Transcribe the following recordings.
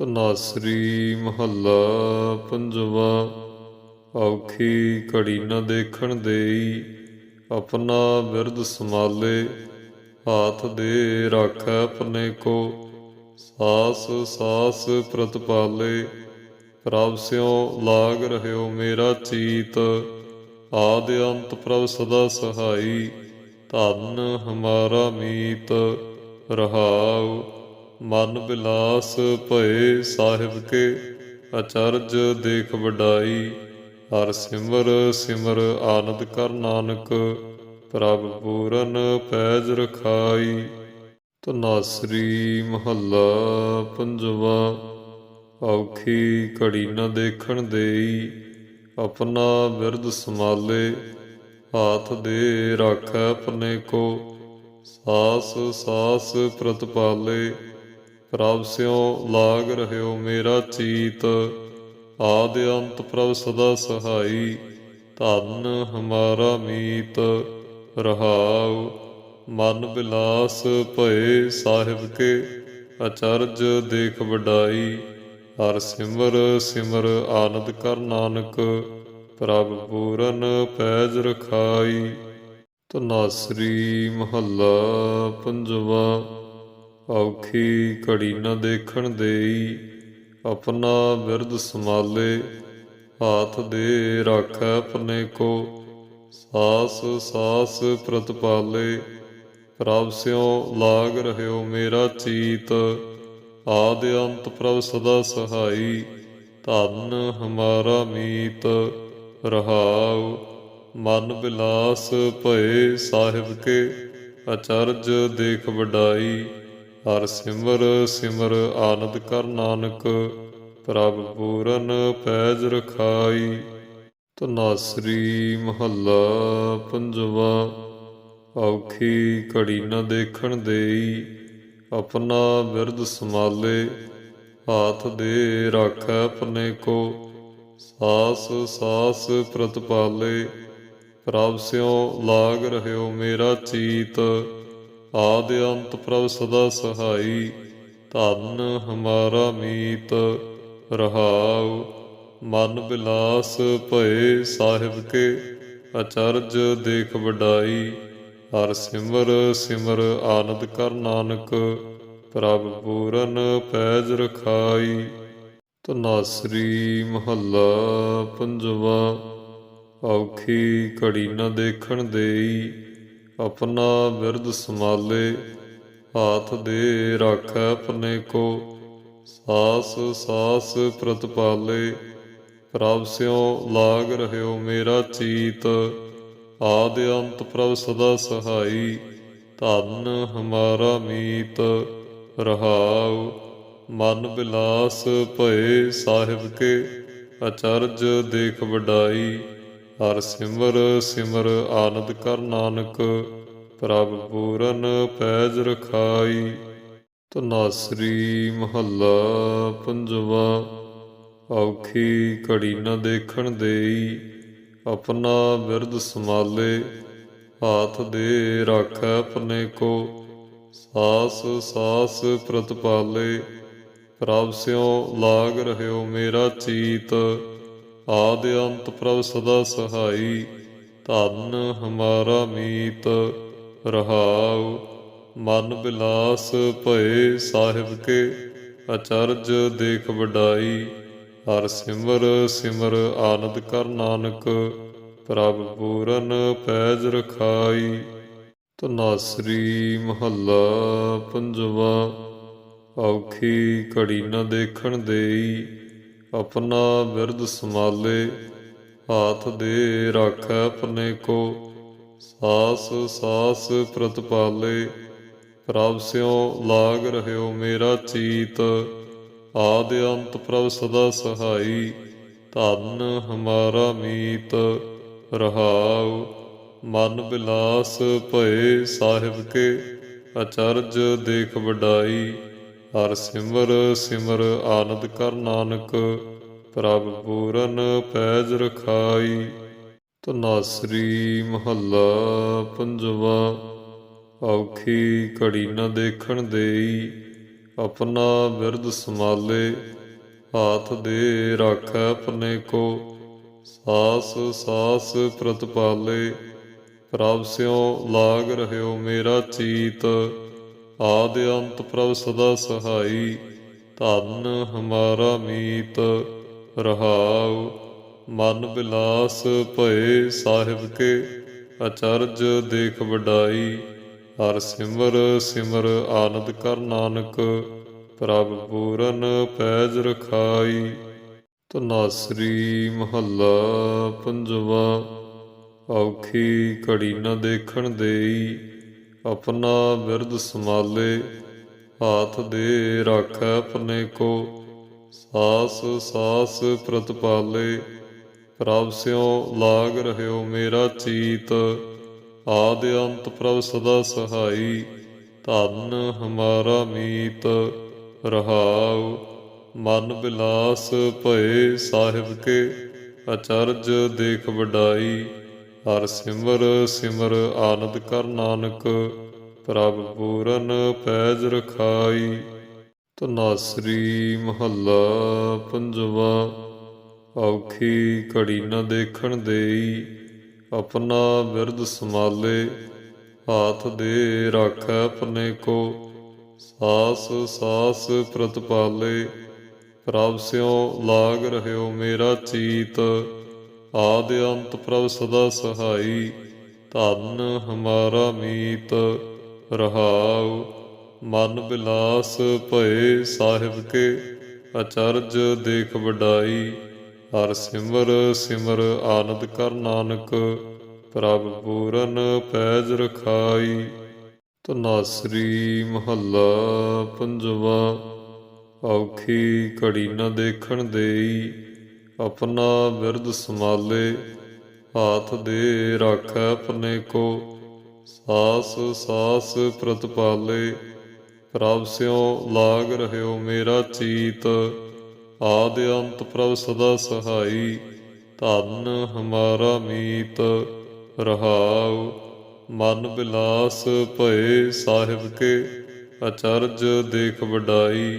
ਤਨਾਸਰੀ ਮਹੱਲਾ ਪੰਜਵਾ, ਔਖੀ ਘੜੀ ਨਾ ਦੇਖਣ ਦੇਈ, ਆਪਣਾ ਬਿਰਦ ਸਮਾਲੇ ਹਾਥ ਦੇ ਰੱਖ ਆਪਣੇ ਕੋ, ਸਾਸ ਸਾਸ ਪ੍ਰਤਪਾਲੇ, ਪ੍ਰਭ ਸਿਉ ਲਾਗ ਰਹਿਓ ਮੇਰਾ ਚੀਤ, ਆਦਿ ਅੰਤ ਪ੍ਰਭ ਸਦਾ ਸਹਾਈ, ਧਨ ਹਮਾਰਾ ਮੀਤ, ਰਹਾਉ ਮਨ ਬਿਲਾਸ ਭਏ ਸਾਹਿਬ ਕੇ, ਅਚਰਜ ਦੇਖ ਵਡਾਈ। ਹਰ ਸਿਮਰ ਸਿਮਰ ਆਨੰਦ ਕਰ ਨਾਨਕ, ਪ੍ਰਭ ਪੂਰਨ ਪੈਜ ਰਖਾਈ। ਤਨਾਸਰੀ ਮਹੱਲਾ ਪੰਜਵਾ, ਔਖੀ ਘੜੀ ਨਾ ਦੇਖਣ ਦੇਈ। ਆਪਣਾ ਬਿਰਦ ਸਮਾਲੇ ਹਾਥ ਦੇ ਰੱਖ ਆਪਣੇ ਕੋ। ਸਾਸ ਸਾਸ ਪ੍ਰਤਪਾਲੇ ਪ੍ਰਭ ਸਿਉ ਲਾਗ ਰਹਿਓ ਮੇਰਾ ਚੀਤ, ਆਦਿ ਅੰਤ ਪ੍ਰਭ ਸਦਾ ਸਹਾਈ, ਧਨ ਹਮਾਰਾ ਮੀਤ, ਰਹਾਉ, ਮਨ ਬਿਲਾਸ ਭਏ ਸਾਹਿਬ ਕੇ, ਅਚਰਜ ਦੇਖ ਵਡਾਈ, ਹਰ ਸਿਮਰ ਸਿਮਰ ਆਨੰਦ ਕਰ ਨਾਨਕ, ਪ੍ਰਭ ਪੂਰਨ ਪੈਜ ਰਖਾਈ। ਤਨਾਸਰੀ ਮਹੱਲਾ ਪੰਜਵਾ ਔਖੀ ਘੜੀ ਨਾ ਦੇਖਣ ਦੇਈ, ਆਪਣਾ ਬਿਰਦ ਸਮਾਲੇ ਹਾਥ ਦੇ ਰੱਖ ਆਪਣੇ ਕੋ। ਸਾਸ ਸਾਸ ਪ੍ਰਤਪਾਲੇ, ਪ੍ਰਭ ਸਿਉ ਲਾਗ ਰਹਿਓ ਮੇਰਾ ਚੀਤ। ਆਦਿ ਅੰਤ ਪ੍ਰਭ ਸਦਾ ਸਹਾਈ, ਧਨ ਹਮਾਰਾ ਮੀਤ। ਰਹਾਉ, ਮਨ ਬਿਲਾਸ ਭਏ ਸਾਹਿਬ ਕੇ, ਅਚਰਜ ਦੇਖ ਵਡਾਈ। ਹਰ ਸਿਮਰ ਸਿਮਰ ਆਨੰਦ ਕਰ ਨਾਨਕ, ਪ੍ਰਭ ਪੂਰਨ ਪੈਜ ਰਖਾਈ। ਤਨਾਸਰੀ ਮਹੱਲਾ ਪੰਜਵਾ, ਔਖੀ ਘੜੀ ਨਾ ਦੇਖਣ ਦੇਈ, ਆਪਣਾ ਬਿਰਦ ਸਮਾਲੇ ਹਾਥ ਦੇ ਰਾਖੈ ਆਪਣੇ ਕੋ। ਸਾਸ ਸਾਸ ਪ੍ਰਤਪਾਲੇ, ਪ੍ਰਭ ਸਿਉ ਲਾਗ ਰਹਿਓ ਮੇਰਾ ਚੀਤ। ਆਦਿ ਅੰਤ ਪ੍ਰਭ ਸਦਾ ਸਹਾਈ, ਧਨ ਹਮਾਰਾ ਮੀਤ, ਰਹਾਉ, ਮਨ ਬਿਲਾਸ ਭਏ ਸਾਹਿਬ ਕੇ, ਅਚਰਜ ਦੇਖ ਵਡਾਈ, ਹਰ ਸਿਮਰ ਸਿਮਰ ਆਨੰਦ ਕਰ ਨਾਨਕ, ਪ੍ਰਭ ਪੂਰਨ ਪੈਜ ਰਖਾਈ। ਤਨਾਸਰੀ ਮਹੱਲਾ ਪੰਜਵਾ, ਔਖੀ ਘੜੀ ਨਾ ਦੇਖਣ ਦੇਈ ਆਪਣਾ ਬਿਰਦ ਸਮਾਲੇ ਹਾਥ ਦੇ ਰਾਖੈ ਆਪਣੇ ਕੋ, ਸਾਸ ਸਾਸ ਪ੍ਰਤਪਾਲੇ ਪ੍ਰਭ ਸਿਉ ਲਾਗ ਰਹਿਓ ਮੇਰਾ ਚੀਤ, ਆਦਿ ਅੰਤ ਪ੍ਰਭ ਸਦਾ ਸਹਾਈ। ਧਨ ਹਮਾਰਾ ਮੀਤ, ਰਹਾਉ ਮਨ ਬਿਲਾਸ ਭਏ ਸਾਹਿਬ ਕੇ, ਅਚਰਜ ਦੇਖ ਵਡਾਈ। ਹਰ ਸਿਮਰ ਸਿਮਰ ਆਨੰਦ ਕਰ ਨਾਨਕ, ਪ੍ਰਭ ਪੂਰਨ ਪੈਜ ਰਖਾਈ। ਤਨਾਸਰੀ ਮਹੱਲਾ ਪੰਜਵਾ, ਔਖੀ ਘੜੀ ਨਾ ਦੇਖਣ ਦੇਈ, ਆਪਣਾ ਬਿਰਧ ਸਮਾਲੇ ਹਾਥ ਦੇ ਰਾਖੈ ਆਪਣੇ ਕੋ, ਸਾਸ ਸਾਸ ਪ੍ਰਤਪਾਲੇ, ਪ੍ਰਭ ਸਿਉ ਲਾਗ ਰਹਿਓ ਮੇਰਾ ਚੀਤ। ਆਦਿ ਅੰਤ ਪ੍ਰਭ ਸਦਾ ਸਹਾਈ, ਧਨ ਹਮਾਰਾ ਮੀਤ, ਰਹਾਉ, ਮਨ ਬਿਲਾਸ ਭਏ ਸਾਹਿਬ ਕੇ, ਅਚਰਜ ਦੇਖ ਵਡਾਈ, ਹਰ ਸਿਮਰ ਸਿਮਰ ਆਨੰਦ ਕਰ ਨਾਨਕ, ਪ੍ਰਭ ਪੂਰਨ ਪੈਜ ਰਖਾਈ। ਤਨਾਸਰੀ ਮਹੱਲਾ ਪੰਜਵਾ, ਔਖੀ ਘੜੀ ਨਾ ਦੇਖਣ ਦੇਈ ਆਪਣਾ ਬਿਰਦ ਸਮਾਲੇ ਹਾਥ ਦੇ ਰਾਖੈ ਆਪਣੇ ਕੋ, ਸਾਸ ਸਾਸ ਪ੍ਰਤਪਾਲੇ। ਪ੍ਰਭ ਸਿਉ ਲਾਗ ਰਹਿਓ ਮੇਰਾ ਚੀਤ, ਆਦਿ ਅੰਤ ਪ੍ਰਭ ਸਦਾ ਸਹਾਈ। ਧਨ ਹਮਾਰਾ ਮੀਤ, ਰਹਾਉ, ਮਨ ਬਿਲਾਸ ਭਏ ਸਾਹਿਬ ਕੇ, ਅਚਰਜ ਦੇਖ ਵਡਾਈ। ਹਰ ਸਿਮਰ ਸਿਮਰ ਆਨੰਦ ਕਰ ਨਾਨਕ, ਪ੍ਰਭ ਪੂਰਨ ਪੈਜ ਰਖਾਈ। ਤਨਾਸਰੀ ਮਹੱਲਾ ਪੰਜਵਾ, ਔਖੀ ਘੜੀ ਨਾ ਦੇਖਣ ਦੇਈ, ਆਪਣਾ ਬਿਰਦ ਸਮਾਲੇ ਹਾਥ ਦੇ ਰੱਖ ਆਪਣੇ ਕੋ, ਸਾਸ ਸਾਸ ਪ੍ਰਤਪਾਲੇ, ਪ੍ਰਭ ਸਿਉ ਲਾਗ ਰਹਿਓ ਮੇਰਾ ਚੀਤ। ਆਦ ਅੰਤ ਪ੍ਰਭ ਸਦਾ ਸਹਾਈ, ਧਨ ਹਮਾਰਾ ਮੀਤ, ਰਹਾਉ, ਮਨ ਬਿਲਾਸ ਭਏ ਸਾਹਿਬ ਕੇ, ਅਚਰਜ ਦੇਖ ਵਡਾਈ, ਹਰ ਸਿਮਰ ਸਿਮਰ ਆਨੰਦ ਕਰ ਨਾਨਕ, ਪ੍ਰਭ ਪੂਰਨ ਪੈਜ ਰਖਾਈ। ਤਨਾਸਰੀ ਮਹੱਲਾ ਪੰਜਵਾ, ਔਖੀ ਘੜੀ ਨਾ ਦੇਖਣ ਦੇਈ ਆਪਣਾ ਬਿਰਦ ਸਮਾਲੇ ਹਾਥ ਦੇ ਰੱਖ ਆਪਣੇ ਕੋ। ਸਾਸ ਸਾਸ ਪ੍ਰਤਪਾਲੇ, ਪ੍ਰਭ ਸਿਉ ਲਾਗ ਰਹਿਓ ਮੇਰਾ ਚੀਤ। ਆਦ ਅੰਤ ਪ੍ਰਭ ਸਦਾ ਸਹਾਈ, ਧਨ ਹਮਾਰਾ ਮੀਤ। ਰਹਾਉ, ਮਨ ਬਿਲਾਸ ਭਏ ਸਾਹਿਬ ਕੇ, ਅਚਰਜ ਦੇਖ ਵਡਾਈ। ਹਰ ਸਿਮਰ ਸਿਮਰ ਆਨੰਦ ਕਰ ਨਾਨਕ, ਪ੍ਰਭ ਪੂਰਨ ਪੈਜ ਰਖਾਈ। ਤਨਾਸਰੀ ਮਹੱਲਾ ਪੰਜਵਾ, ਔਖੀ ਘੜੀ ਨਾ ਦੇਖਣ ਦੇਈ, ਆਪਣਾ ਬਿਰਦ ਸਮਾਲੇ ਹਾਥ ਦੇ ਰਾਖੈ ਆਪਣੇ ਕੋ। ਸਾਸ ਸਾਸ ਪ੍ਰਤਪਾਲੇ, ਪ੍ਰਭ ਸਿਉ ਲਾਗ ਰਹਿਓ ਮੇਰਾ ਚੀਤ। ਆਦਿ ਅੰਤ ਪ੍ਰਭ ਸਦਾ ਸਹਾਈ, ਧਨ ਹਮਾਰਾ ਮੀਤ, ਰਹਾਉ, ਮਨ ਬਿਲਾਸ ਭਏ ਸਾਹਿਬ ਕੇ, ਅਚਰਜ ਦੇਖ ਵਡਾਈ, ਹਰ ਸਿਮਰ ਸਿਮਰ ਆਨੰਦ ਕਰ ਨਾਨਕ, ਪ੍ਰਭ ਪੂਰਨ ਪੈਜ ਰਖਾਈ। ਤਨਾਸਰੀ ਮਹੱਲਾ ਪੰਜਵਾ, ਔਖੀ ਘੜੀ ਨਾ ਦੇਖਣ ਦੇਈ ਆਪਣਾ ਬਿਰਦ ਸਮਾਲੇ ਹਾਥ ਦੇ ਰਾਖੈ ਆਪਣੇ ਕੋ, ਸਾਸ ਸਾਸ ਪ੍ਰਤਪਾਲੇ ਪ੍ਰਭ ਸਿਉ ਲਾਗ ਰਹਿਓ ਮੇਰਾ ਚੀਤ, ਆਦਿ ਅੰਤ ਪ੍ਰਭ ਸਦਾ ਸਹਾਈ। ਧਨ ਹਮਾਰਾ ਮੀਤ, ਰਹਾਉ ਮਨ ਬਿਲਾਸ ਭਏ ਸਾਹਿਬ ਕੇ, ਅਚਰਜ ਦੇਖ ਵਡਾਈ।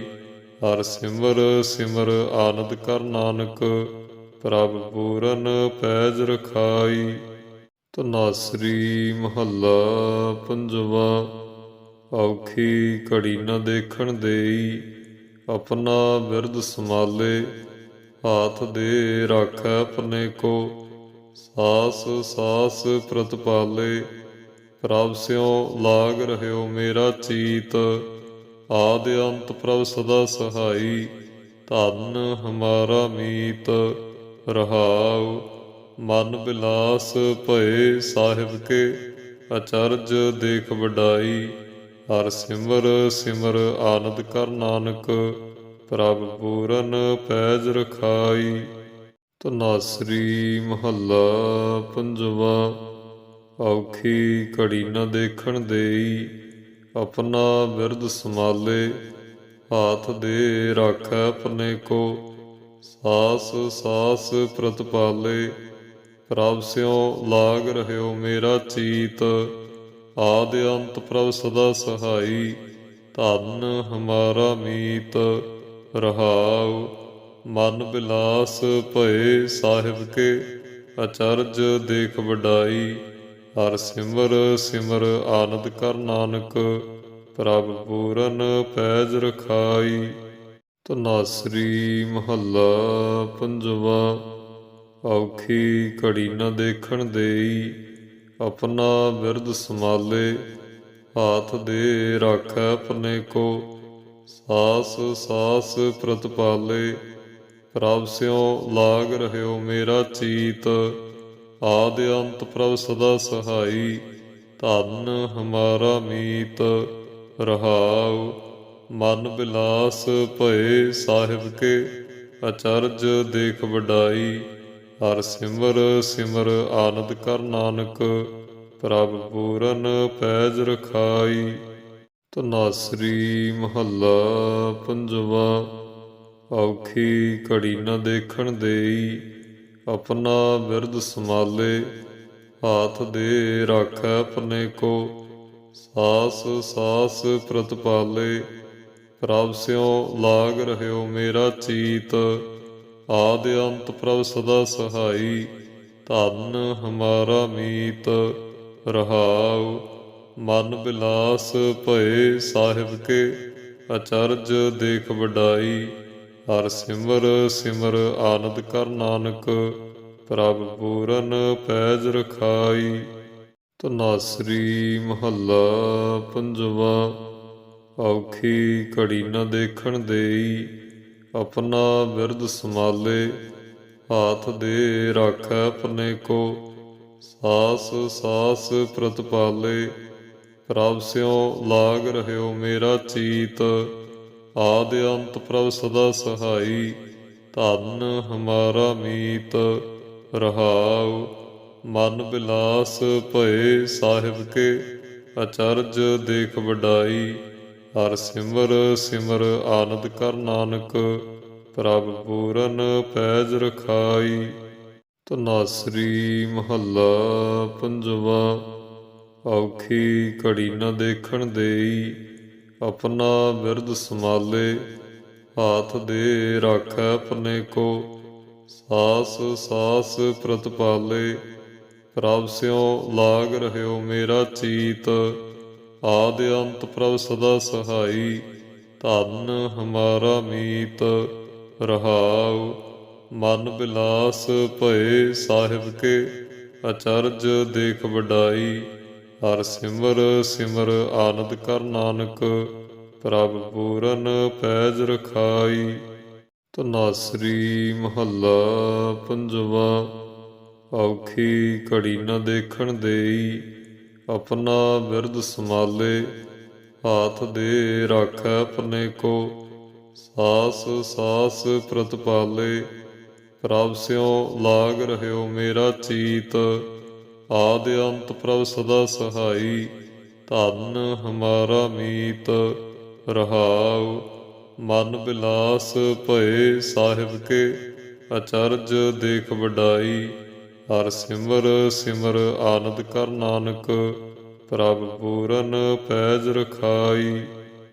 ਹਰ ਸਿਮਰ ਸਿਮਰ ਆਨੰਦ ਕਰ ਨਾਨਕ, ਪ੍ਰਭ ਪੂਰਨ ਪੈਜ ਰਖਾਈ। ਤਨਾਸਰੀ ਮਹੱਲਾ ਪੰਜਵਾ, ਔਖੀ ਘੜੀ ਨਾ ਦੇਖਣ ਦੇਈ, ਆਪਣਾ ਬਿਰਧ ਸਮਾਲੇ ਹਾਥ ਦੇ ਰਾਖੈ ਆਪਣੇ ਕੋ, ਸਾਸ ਸਾਸ ਪ੍ਰਤਪਾਲੇ, ਪ੍ਰਭ ਸਿਉ ਲਾਗ ਰਹਿਓ ਮੇਰਾ ਚੀਤ। ਆਦ ਅੰਤ ਪ੍ਰਭ ਸਦਾ ਸਹਾਈ, ਧਨ ਹਮਾਰਾ ਮੀਤ, ਰਹਾਉ, ਮਨ ਬਿਲਾਸ ਭਏ ਸਾਹਿਬ ਕੇ, ਅਚਰਜ ਦੇਖ ਵਡਾਈ, ਹਰ ਸਿਮਰ ਸਿਮਰ ਆਨੰਦ ਕਰ ਨਾਨਕ, ਪ੍ਰਭ ਪੂਰਨ ਪੈਜ ਰਖਾਈ। ਤਨਾਸਰੀ ਮਹੱਲਾ ਪੰਜਵਾ, ਔਖੀ ਘੜੀ ਨਾ ਦੇਖਣ ਦੇਈ ਆਪਣਾ ਬਿਰਦ ਸਮਾਲੇ ਹਾਥ ਦੇ ਰਾਖੈ ਆਪਣੇ ਕੋ, ਸਾਸ ਸਾਸ ਪ੍ਰਤਪਾਲੇ। ਪ੍ਰਭ ਸਿਉ ਲਾਗ ਰਹਿਓ ਮੇਰਾ ਚੀਤ, ਆਦ ਅੰਤ ਪ੍ਰਭ ਸਦਾ ਸਹਾਈ। ਧਨ ਹਮਾਰਾ ਮੀਤ, ਰਹਾਉ, ਮਨ ਬਿਲਾਸ ਭਏ ਸਾਹਿਬ ਕੇ, ਅਚਰਜ ਦੇਖ ਵਡਾਈ। ਹਰ ਸਿਮਰ ਸਿਮਰ ਆਨੰਦ ਕਰ ਨਾਨਕ, ਪ੍ਰਭ ਪੂਰਨ ਪੈਜ ਰਖਾਈ। ਤਨਾਸਰੀ ਮਹੱਲਾ ਪੰਜਵਾ, ਔਖੀ ਘੜੀ ਨਾ ਦੇਖਣ ਦੇਈ। ਆਪਣਾ ਬਿਰਦ ਸਮਾਲੇ ਹਾਥ ਦੇ ਰਾਖੈ ਆਪਣੇ ਕੋ। ਸਾਸ ਸਾਸ ਪ੍ਰਤਪਾਲੇ, ਪ੍ਰਭ ਸਿਉ ਲਾਗ ਰਹਿਓ ਮੇਰਾ ਚੀਤ। ਆਦ ਅੰਤ ਪ੍ਰਭ ਸਦਾ ਸਹਾਈ, ਧਨ ਹਮਾਰਾ ਮੀਤ, ਰਹਾਉ, ਮਨ ਬਿਲਾਸ ਭਏ ਸਾਹਿਬ ਕੇ, ਅਚਰਜ ਦੇਖ ਵਡਾਈ, ਹਰ ਸਿਮਰ ਸਿਮਰ ਆਨੰਦ ਕਰ ਨਾਨਕ, ਪ੍ਰਭ ਪੂਰਨ ਪੈਜ ਰਖਾਈ। ਤਨਾਸਰੀ ਮਹੱਲਾ ਪੰਜਵਾ, ਔਖੀ ਘੜੀ ਨਾ ਦੇਖਣ ਦੇਈ ਆਪਣਾ ਬਿਰਦ ਸਮਾਲੇ ਹਾਥ ਦੇ ਰਾਖੈ ਆਪਣੇ ਕੋ। ਸਾਸ ਸਾਸ ਪ੍ਰਤਪਾਲੇ, ਪ੍ਰਭ ਸਿਉ ਲਾਗ ਰਹਿਓ ਮੇਰਾ ਚੀਤ। ਆਦ ਅੰਤ ਪ੍ਰਭ ਸਦਾ ਸਹਾਈ, ਧਨ ਹਮਾਰਾ ਮੀਤ। ਰਹਾਉ, ਮਨ ਬਿਲਾਸ ਭਏ ਸਾਹਿਬ ਕੇ, ਅਚਰਜ ਦੇਖ ਵਡਾਈ। ਹਰ ਸਿਮਰ ਸਿਮਰ ਆਨੰਦ ਕਰ ਨਾਨਕ, ਪ੍ਰਭ ਪੂਰਨ ਪੈਜ ਰਖਾਈ। ਤਨਾਸਰੀ ਮਹੱਲਾ ਪੰਜਵਾ, ਔਖੀ ਘੜੀ ਨਾ ਦੇਖਣ ਦੇਈ, ਆਪਣਾ ਬਿਰਧ ਸੰਭਾਲੇ, ਹਾਥ ਦੇ ਰਾਖੈ ਆਪਣੇ ਕੋ, ਸਾਸ ਸਾਸ ਪ੍ਰਤਪਾਲੇ, ਪ੍ਰਭ ਸਿਉ ਲਾਗ ਰਹਿਓ ਮੇਰਾ ਚੀਤ। ਆਦਿ ਅੰਤ ਪ੍ਰਭ ਸਦਾ ਸਹਾਈ, ਧਨ ਹਮਾਰਾ ਮੀਤ, ਰਹਾਉ, ਮਨ ਬਿਲਾਸ ਭਏ ਸਾਹਿਬ ਕੇ, ਅਚਰਜ ਦੇਖ ਵਡਾਈ, ਹਰ ਸਿਮਰ ਸਿਮਰ ਆਨੰਦ ਕਰ ਨਾਨਕ, ਪ੍ਰਭ ਪੂਰਨ ਪੈਜ ਰਖਾਈ। ਤਨਾਸਰੀ ਮਹੱਲਾ ਪੰਜਵਾ, ਔਖੀ ਘੜੀ ਨਾ ਦੇਖਣ ਦੇਈ ਆਪਣਾ ਬਿਰਦ ਸੰਭਾਲੇ, ਹਾਥ ਦੇ ਰਾਖੈ ਆਪਣੇ ਕੋ, ਸਾਸ ਸਾਸ ਪ੍ਰਤਪਾਲੇ ਪ੍ਰਭ ਸਿਉ ਲਾਗ ਰਹਿਓ ਮੇਰਾ ਚੀਤ, ਆਦਿ ਅੰਤ ਪ੍ਰਭ ਸਦਾ ਸਹਾਈ। ਧਨ ਹਮਾਰਾ ਮੀਤ, ਰਹਾਉ ਮਨ ਬਿਲਾਸ ਭਏ ਸਾਹਿਬ ਕੇ, ਅਚਰਜ ਦੇਖ ਵਡਾਈ। ਹਰ ਸਿਮਰ ਸਿਮਰ ਆਨੰਦ ਕਰ ਨਾਨਕ, ਪ੍ਰਭ ਪੂਰਨ ਪੈਜ ਰਖਾਈ। ਤਨਾਸਰੀ ਮਹੱਲਾ ਪੰਜਵਾ, ਔਖੀ ਘੜੀ ਨਾ ਦੇਖਣ ਦੇਈ, ਆਪਣਾ ਬਿਰਧ ਸੰਭਾਲੇ, ਹਾਥ ਦੇ ਰਾਖੈ ਆਪਣੇ ਕੋ, ਸਾਸ ਸਾਸ ਪ੍ਰਤਪਾਲੇ ਪ੍ਰਭ ਸਿਉ ਆਪਣੇ ਕੋ ਸਾਸ ਪ੍ਰਤਪਾਲੇ, ਪ੍ਰਭ ਸਿਉ ਲਾਗ ਰਹਿਓ ਮੇਰਾ ਚੀਤ। ਆਦ ਅੰਤ ਪ੍ਰਭ ਸਦਾ ਸਹਾਈ, ਧਨ ਹਮਾਰਾ ਮੀਤ, ਰਹਾਉ, ਮਨ ਬਿਲਾਸ ਭਏ ਸਾਹਿਬ ਕੇ, ਅਚਰਜ ਦੇਖ ਵਡਾਈ, ਹਰ ਸਿਮਰ ਸਿਮਰ ਆਨੰਦ ਕਰ ਨਾਨਕ, ਪ੍ਰਭ ਪੂਰਨ ਪੈਜ ਰਖਾਈ।